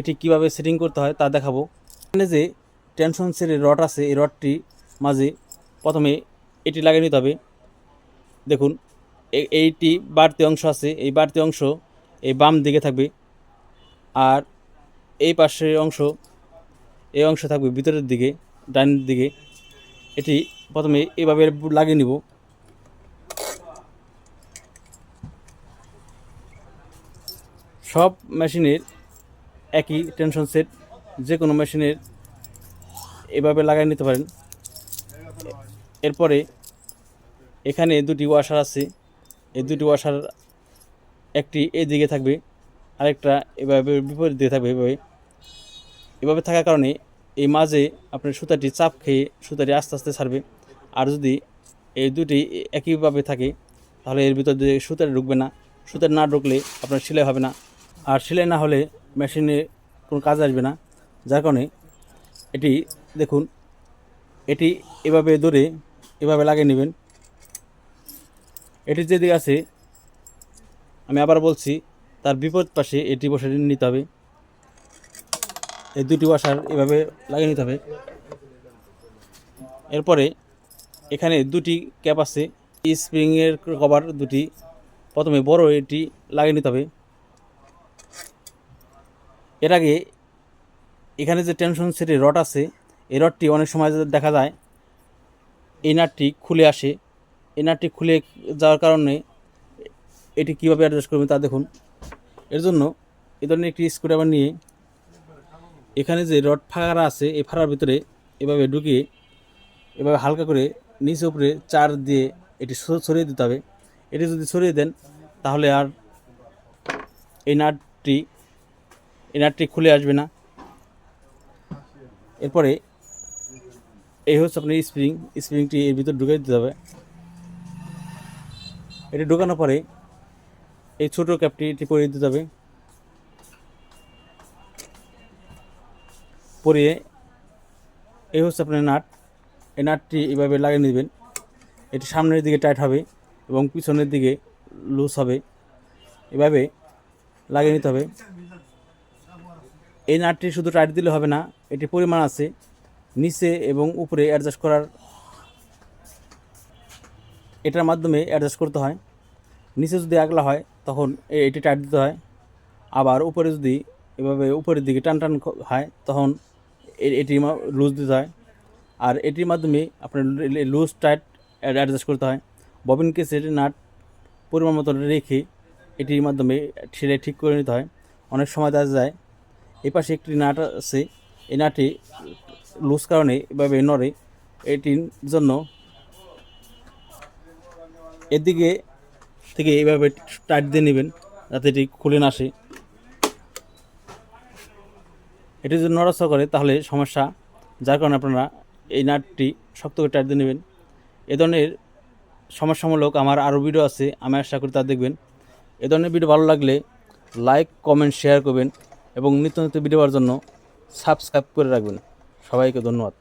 এটি কীভাবে সেটিং করতে হয় তা দেখাবো। এখানে যে টেনশন সেটের রড আছে, এই রডটি মাঝে প্রথমে এটি লাগিয়ে নিতে হবে। দেখুন এইটি বাড়তি অংশ আছে, এই বাড়তি অংশ এই বাম দিকে থাকবে আর এই পাশের অংশ, এই অংশ থাকবে ভিতরের দিকে, ডাইনের দিকে। এটি প্রথমে এভাবে লাগিয়ে নিব। সব মেশিনের একই টেনশন সেট যে কোনো মেশিনের এভাবে লাগাই নিতে পারেন। এরপরে এখানে দুটি ওয়াশার আছে। এই দুটি ওয়াশার একটি এদিকে থাকবে, আরেকটা এভাবে বিপরীত দিকে থাকবে এভাবে। এভাবে থাকার কারণে এই মাঝে আপনার সুতাটি চাপ খেয়ে সুতাটি আস্তে আস্তে ছাড়বে। আর যদি এই দুটি একইভাবে থাকে, তাহলে এর ভিতর দিয়ে সুতাটা ঢুকবে না। সুতার না ঢুকলে আপনার সেলাই হবে না। আর সেলাই না হলে মেশিনে কোনো কাজ আসবে না, যার কারণে এটি, দেখুন, এটি এভাবে ধরে এভাবে লাগিয়ে নেবেন। এটি যেদিকে আছে, আমি আবার বলছি, তার বিপরীত পাশে এটি বসে নিতে হবে। এই দুটি ওয়াশার এভাবে লাগিয়ে নিতে হবে। এরপরে এখানে দুটি ক্যাপ আছে, স্প্রিংয়ের কভার দুটি। প্রথমে বড় এটি লাগিয়ে নিতে হবে। এর আগে এখানে যে টেনশন সেটের রড আছে, এই রডটি অনেক সময় দেখা যায় এই নাটটি খুলে আসে। এই নাটটি খুলে যাওয়ার কারণে এটি কীভাবে অ্যাডজাস্ট করবেন তা দেখুন। এর জন্য এ ধরনের একটি স্ক্রুড্রাইভার নিয়ে এখানে যে রড ফাঁকা আছে, এই ফাড়ার ভিতরে এভাবে ঢুকিয়ে এভাবে হালকা করে নিচে উপরে চার দিয়ে এটি সরিয়ে দিতে হবে। এটি যদি সরিয়ে দেন, তাহলে আর এই নাটটি এই নাটটি খুলে আসবে না। এরপরে এই হচ্ছে আপনার স্প্রিং, স্প্রিংটি এর ভিতর ঢুকিয়ে দিতে হবে। এটি ঢুকানোর পরে এই ছোটো ক্যাপটি এটি পরিয়ে দিতে হবে। পরিয়ে এই হচ্ছে আপনার নাট এই নাটটি এভাবে লাগিয়ে নেবেন। এটি সামনের দিকে টাইট হবে এবং পিছনের দিকে লুজ হবে। এভাবে লাগিয়ে নিতে হবে। এই নাটটি শুধু টাইট দিলে হবে না এটি পরিমাণ আছে। নিচে এবং উপরে অ্যাডজাস্ট করার এটার মাধ্যমে অ্যাডজাস্ট করতে হয়। নিচে যদি আগলা হয়, তখন এটি টাইট দিতে হয়। আবার উপরে যদি এভাবে উপরের দিকে টান টান হয়, তখন এটি লুজ দিতে হয়। আর এটির মাধ্যমে আপনার লুজ টাইট অ্যাডজাস্ট করতে হয়। ববিন কেসের নাট পরিমাণ মতো রেখে এটির মাধ্যমে সেলাই ঠিক করে নিতে হয়। অনেক সময় দেখা যায় এই পাশে একটি নাট আছে। এই নাটটি লুজ কারণে এভাবে নড়ে। এটির জন্য এদিকে থেকে এইভাবে টাইট দিয়ে নেবেন যাতে এটি খুলে না আসে। এটি যদি নড়াচড়া করে তাহলে সমস্যা, যার কারণে আপনারা এই নাটটি শক্ত করে টাইট দিয়ে নেবেন। এ ধরনের সমস্যামূলক আমার আরও ভিডিও আছে, আমি আশা করি তা দেখবেন। এ ধরনের ভিডিও ভালো লাগলে লাইক, কমেন্ট, শেয়ার করবেন। এবং নিত্য নিত্য ভিডিও পাওয়ার জন্য সাবস্ক্রাইব করে রাখবেন। সবাইকে ধন্যবাদ।